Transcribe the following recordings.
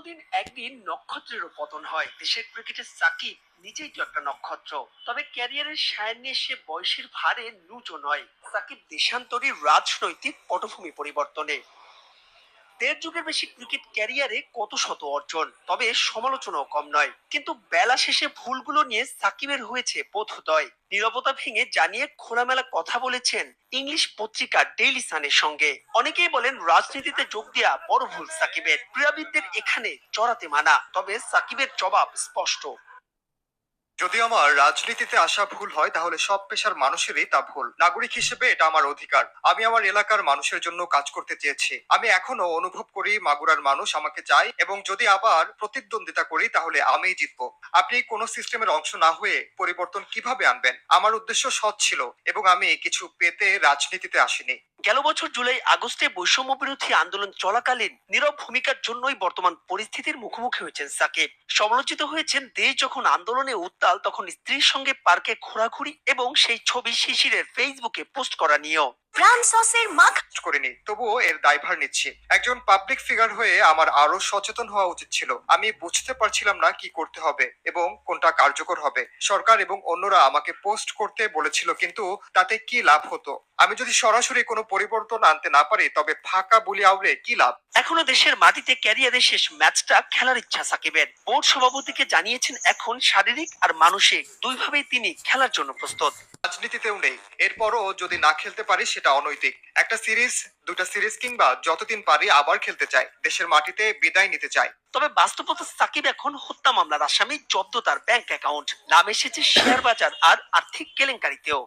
দিন একদিন নক্ষত্রেরও পতন হয়, দেশের ক্রিকেটের সাকিব নিজেই তো একটা নক্ষত্র। তবে ক্যারিয়ারের সায়ান্নে সে বয়সের ভারে নুচো নয়। সাকিব দেশান্তরী রাজনৈতিক পটভূমি পরিবর্তনে। দেড় যুগের বেশি ক্রিকেট ক্যারিয়ারে কত শত অর্জন? তবে সমালোচনাও কম নয়। কিন্তু বেলা শেষে ভুলগুলো নিয়ে সাকিবের হয়েছে বোধোদয় নীরবতা ভেঙে জানিয়ে খোলামেলা কথা বলেছেন ইংলিশ পত্রিকা ডেইলি সানের সঙ্গে। অনেকেই বলেন রাজনীতিতে যোগ দেওয়া বড় ভুল সাকিবের। ক্রীড়াবিদদের এখানে চড়াতে মানা, তবে সাকিবের জবাব স্পষ্ট। যদি আমার রাজনীতিতে আসা ভুল হয়, তাহলে সব পেশার মানুষেরই তা ভুল। নাগরিক হিসেবে এটা আমার অধিকার। আমি আমার এলাকার মানুষের জন্য কাজ করতে চেয়েছি। আমি এখনও অনুভব করি, মাগুরার মানুষ আমাকে চায় এবং যদি আবার প্রতিদ্বন্দ্বিতা করি, তাহলে আমিই জিতবো। আপনি কোনো সিস্টেমের অংশ না হয়ে পরিবর্তন কীভাবে আনবেন? আমার উদ্দেশ্য সৎ ছিল এবং আমি কিছু পেতে রাজনীতিতে আসিনি। গেল বছর জুলাই আগস্টে বৈষম্য বিরোধী আন্দোলন চলাকালীন নীরব ভূমিকার জন্যই বর্তমান পরিস্থিতির মুখোমুখি হয়েছেন সাকিব। সমালোচিত হয়েছেন দেশ যখন আন্দোলনে উত্তাল, তখন স্ত্রীর সঙ্গে পার্কে ঘোরাঘুরি এবং সেই ছবি শিশিরের ফেসবুকে পোস্ট করা নিয়েও। প্রাণ সসের মাখ করিনি তবুও এর দায়ভার নিচ্ছি। একজন পাবলিক ফিগার হয়ে আমার আরও সচেতন হওয়া উচিত ছিল। আমি বুঝতে পারছিলাম না কি করতে হবে এবং কোনটা কার্যকর হবে। সরকার এবং অন্যরা আমাকে পোস্ট করতে বলেছিল কিন্তু তাতে কি লাভ হতো? আমি যদি সরাসরি কোনো পরিবর্তন আনতে না পারি তবে ফাঁকা বুলি আউড়ে কি লাভ? এখনও দেশের মাটিতে ক্যারিয়ারের শেষ ম্যাচটা খেলার ইচ্ছা সাকিবের। বোর্ড সভাপতিকে জানিয়েছেন এখন শারীরিক আর মানসিক। দুইভাবেই তিনি খেলার জন্য প্রস্তুত। রাজনীতিতেও নেই। এরপরও যদি না খেলতে পারি সেটা অনৈতিক। একটা সিরিজ দুটা সিরিজ কিংবা যতদিন পারি আবার খেলতে চাই। দেশের মাটিতে বিদায় নিতে চাই। তবে বাস্তবতা সাকিব এখন হত্যা মামলার আসামি জব্দ তার ব্যাংক অ্যাকাউন্ট নাম এসেছে শেয়ার বাজার আর আর্থিক কেলেঙ্কারিতেও।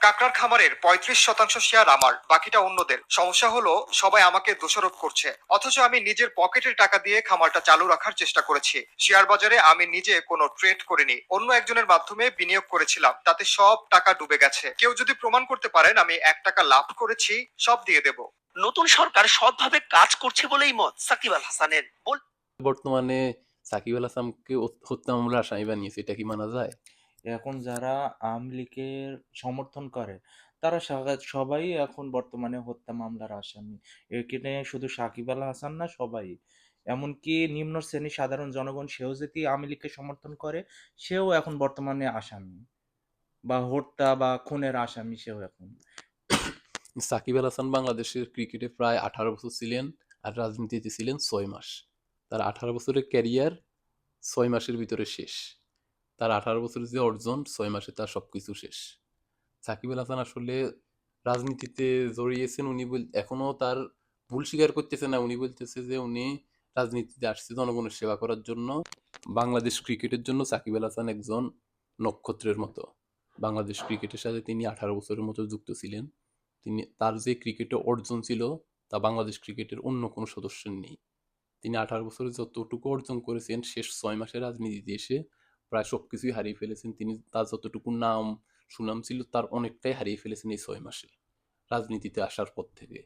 কাকড়ার খামারের পঁয়ত্রিশ শতাংশ শেয়ার আমার বাকিটা অন্যদের। সমস্যা হলো সবাই আমাকে দোষারোপ করছে। অথচ আমি নিজের পকেটের টাকা দিয়ে খামারটা চালু রাখার চেষ্টা করেছি। শেয়ার বাজারে আমি নিজে কোনো ট্রেড করিনি। অন্য একজনের মাধ্যমে বিনিয়োগ করেছিলাম। তাতে সব টাকা ডুবে গেছে। কেউ যদি প্রমাণ করতে পারেন আমি এক টাকা লাভ করেছি সব দিয়ে দেব। নতুন সরকার সৎভাবে কাজ করছে বলেই মত সাকিব আল হাসানের। বল- বর্তমানে সাকিব আল হাসানকে হত্যা মামলার আসামি বানিয়েছে এটা কি মানা যায়? এখন যারা আওয়ামী লীগের সমর্থন করে, তারা সবাই এখন বর্তমানে হত্যা মামলার আসামি। এখানে শুধু সাকিব আল হাসান না, সবাই। এমনকি নিম্ন শ্রেণির সাধারণ জনগণ, সেও যদি আওয়ামী লীগকে সমর্থন করে, সেও এখন বর্তমানে আসামি। বা হত্যা বা খুনের আসামি সেও এখন। সাকিব আল হাসান বাংলাদেশের ক্রিকেটে প্রায় আঠারো বছর ছিলেন আর রাজনীতিতে ছিলেন ছয় মাস। তার আঠারো বছরের ক্যারিয়ার ছয় মাসের ভিতরে শেষ। তার আঠারো বছরের যে অর্জন, ছয় মাসে তার সবকিছু শেষ। সাকিব আল হাসান আসলে রাজনীতিতে জড়িয়েছেন, উনি বল, এখনও তার ভুল স্বীকার করতেছে না। উনি বলতেছে যে উনি রাজনীতিতে আসছে জনগণের সেবা করার জন্য। বাংলাদেশ ক্রিকেটের জন্য সাকিব আল হাসান একজন নক্ষত্রের মতো। বাংলাদেশ ক্রিকেটের সাথে তিনি আঠারো বছরের মতো যুক্ত ছিলেন। তিনি, তার যে ক্রিকেটে অর্জন ছিল, তা বাংলাদেশ ক্রিকেটের অন্য কোনো সদস্যের নেই। তিনি আঠারো বছরে যতটুকু অর্জন করেছেন, শেষ ছয় মাসে রাজনীতিতে এসে প্রায় সব কিছুই হারিয়ে ফেলেছেন। তিনি তার যতটুকু নাম সুনাম ছিল, তার অনেকটাই হারিয়ে ফেলেছেন এই ছয় মাসে রাজনীতিতে আসার পর থেকে।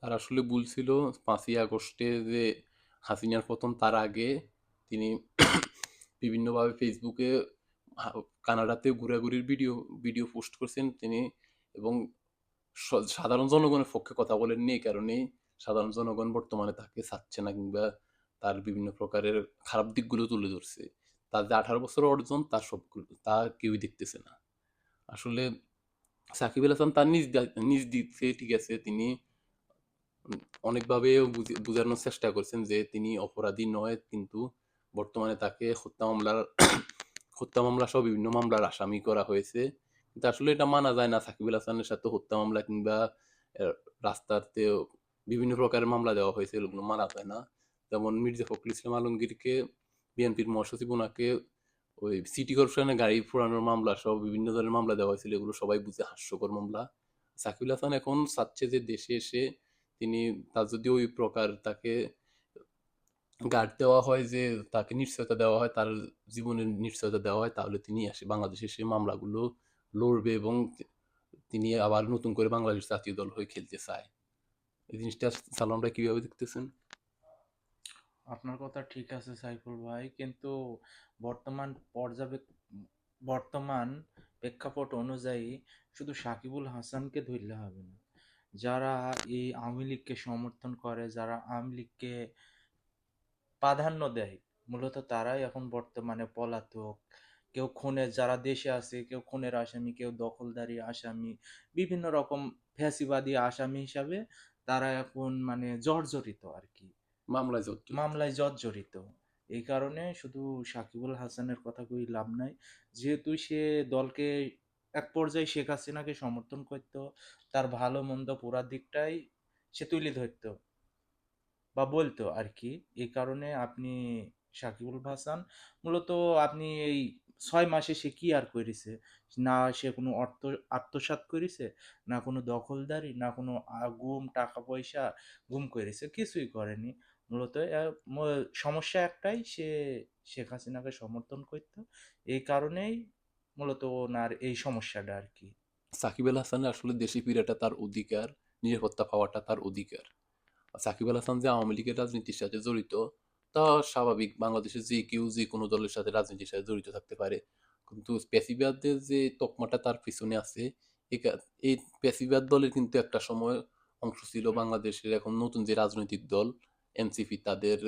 তার আসলে ভুল ছিল পাঁচই আগস্টে যে হাসিনার পতন, তার আগে তিনি বিভিন্নভাবে ফেসবুকে কানাডাতে ঘোরাঘুরির ভিডিও ভিডিও পোস্ট করছেন তিনি এবং সাধারণ জনগণের পক্ষে কথা বলেননি এই কারণেই সাধারণ জনগণ বর্তমানে তাকে চাচ্ছে না কিংবা তার বিভিন্ন প্রকারের খারাপ দিকগুলো তুলে ধরছে। তার যে আঠারো বছর অর্জন, তার সব তা কেউই দেখতেছে না। আসলে সাকিব আল হাসান তার নিজ নিজ থেকে ঠিক আছে, তিনি অনেকভাবে বুঝি- বোঝানোর চেষ্টা করছেন যে তিনি অপরাধী নয়, কিন্তু বর্তমানে তাকে হত্যা মামলার, হত্যা মামলা সহ বিভিন্ন মামলার আসামি করা হয়েছে। কিন্তু আসলে এটা মানা যায় না, সাকিব আল হাসানের সাথে হত্যা মামলা কিংবা রাস্তাতে বিভিন্ন প্রকারের মামলা দেওয়া হয়েছে এগুলো মানা যায় না। যেমন মির্জা ফখরুল ইসলাম আলমগীরকে বিএনপির মহাসচিব ওনাকে ওই সিটি কর্পোরেশনের গাড়ি পোড়ানোর মামলা সহ বিভিন্ন ধরনের মামলা দেওয়া হয়েছিল, এগুলো সবাই বুঝে হাস্যকর মামলা। সাকিবুল হাসান এখন চাচ্ছে যে দেশে এসে তিনি তার যদি ওই প্রকার তাকে গার্ড দেওয়া হয় যে তাকে নিশ্চয়তা দেওয়া হয়, তার জীবনের নিশ্চয়তা দেওয়া হয়, তাহলে তিনি আসে বাংলাদেশে এসে মামলাগুলো লড়বে এবং তিনি আবার নতুন করে বাংলাদেশ জাতীয় দল হয়ে খেলতে চায়। এই জিনিসটা সালামরা কীভাবে দেখতেছেন? আপনার কথা ঠিক আছে সাইফুল ভাই, কিন্তু বর্তমান পর্যাবেক বর্তমান প্রেক্ষাপট অনুযায়ী শুধু সাকিবুল হাসানকে ধরলে হবে না। যারা এই আওয়ামী লীগকে সমর্থন করে, যারা আওয়ামী লীগকে প্রাধান্য দেয়, মূলত তারাই এখন বর্তমানে পলাতক। কেউ খুনের যারা দেশে আছে, কেউ খুনের আসামি, কেউ দখলদারি আসামি, বিভিন্ন রকম ফ্যাসিবাদী আসামি হিসাবে তারা এখন মানে জর্জরিত আর কি। মামলায় জড়িত মামলায় জর্জরিত। এই কারণে শুধু সাকিবুল হাসানের কথা কই লাভ নাই। যেহেতু সে দলকে এক পর্যায়ে শেখ হাসিনাকে সমর্থন করত, তার ভালো মন্দ পুরা দিকটাই সে তুলে ধরত বা বলতো আর কি। এই কারণে আপনি সাকিবুল হাসান, মূলত আপনি এই ছয় মাসে সে কি আর করেছে? না সে কোনো অর্থ, আত্মসাৎ করেছে? না কোনো দখলদারি? না কোনো গুম টাকা পয়সা গুম করেছে? কিছুই করেনি। মূলত সমস্যা একটাই সে, শেখ হাসিনাকে সমর্থন করত। এই কারণেই মূলত ওনার এই সমস্যাটা আর কি। সাকিব আল হাসানের আসলে দেশে ফিরাটা তার অধিকার, নিরাপত্তা পাওয়াটা তার অধিকার। সাকিব আল হাসান যে আওয়ামী লীগের রাজনীতির সাথে জড়িত, তা স্বাভাবিক বাংলাদেশের যে কেউ যে কোনো দলের সাথে রাজনীতির সাথে জড়িত থাকতে পারে। কিন্তু পেশিবাদের যে তকমাটা তার পিছনে আছে এই পেশিবাদ দলের কিন্তু একটা সময় অংশ ছিল বাংলাদেশের এখন নতুন যে রাজনৈতিক দল এনসিপি তাদের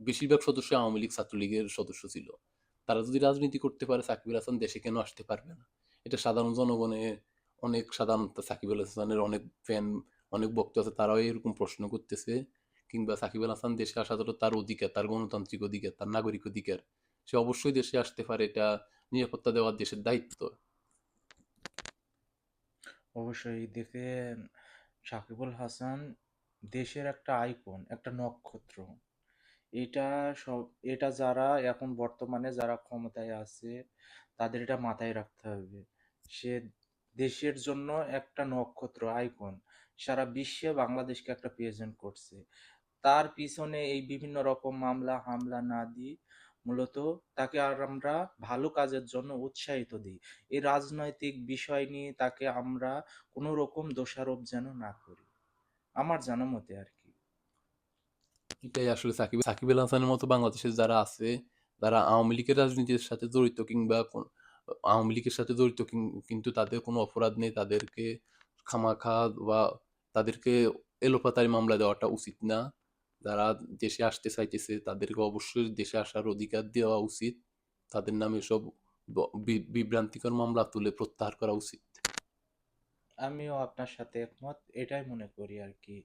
বেশিরভাগ সদস্য আওয়ামী লীগ ছাত্রলীগের সদস্য ছিল। তারা যদি রাজনীতি করতে পারে সাকিব আল হাসান দেশে কেন আসতে পারবে না? এটা সাধারণ জনগণে অনেক সাধারণত সাকিব আল হাসানের অনেক ফ্যান অনেক বক্তা আছে, তারাও এরকম প্রশ্ন করতেছে। কিংবা সাকিব আল হাসান দেশে আসা তো তার অধিকার, তার গণতান্ত্রিক অধিকার, তার নাগরিক অধিকার। সে অবশ্যই দেশে আসতে পারে, এটা নিরাপত্তা দেওয়ার দেশের দায়িত্ব। অবশ্যই দেখেন সাকিবুল হাসান দেশের একটা আইকন একটা নক্ষত্র। এটা সব, এটা যারা এখন বর্তমানে যারা ক্ষমতায় আছে, তাদের এটা মাথায় রাখতে হবে। সে দেশের জন্য একটা নক্ষত্র আইকন সারা বিশ্বে বাংলাদেশকে একটা প্রেজেন্ট করছে। তার পিছনে এই বিভিন্ন রকম মামলা, হামলা না দিই মূলত তাকে আর আমরা ভালো কাজের জন্য উৎসাহিত দিই। এই রাজনৈতিক বিষয় নিয়ে তাকে আমরা কোনো রকম দোষারোপ যেন না করি। আমার জানা মতে আর কি। এটাই আসলে সাকিব সাকিব আল হাসানের মতো বাংলাদেশের যারা আছে, যারা আওয়ামী লীগের রাজনীতির সাথে জড়িত কিংবা আওয়ামী লীগের সাথে জড়িত কিন্তু তাদের কোনো অপরাধ নেই, তাদেরকে খামাখা বা তাদেরকে এলোপাতারি মামলা দেওয়াটা উচিত না। যারা দেশে আসতে চাইতেছে, তাদেরকে অবশ্যই দেশে আসার অধিকার দেওয়া উচিত। তাদের নামে সব বিভ্রান্তিকর মামলা তুলে প্রত্যাহার করা উচিত। আমিও আপনার সাথে একমত এটাই মনে করি আর কি।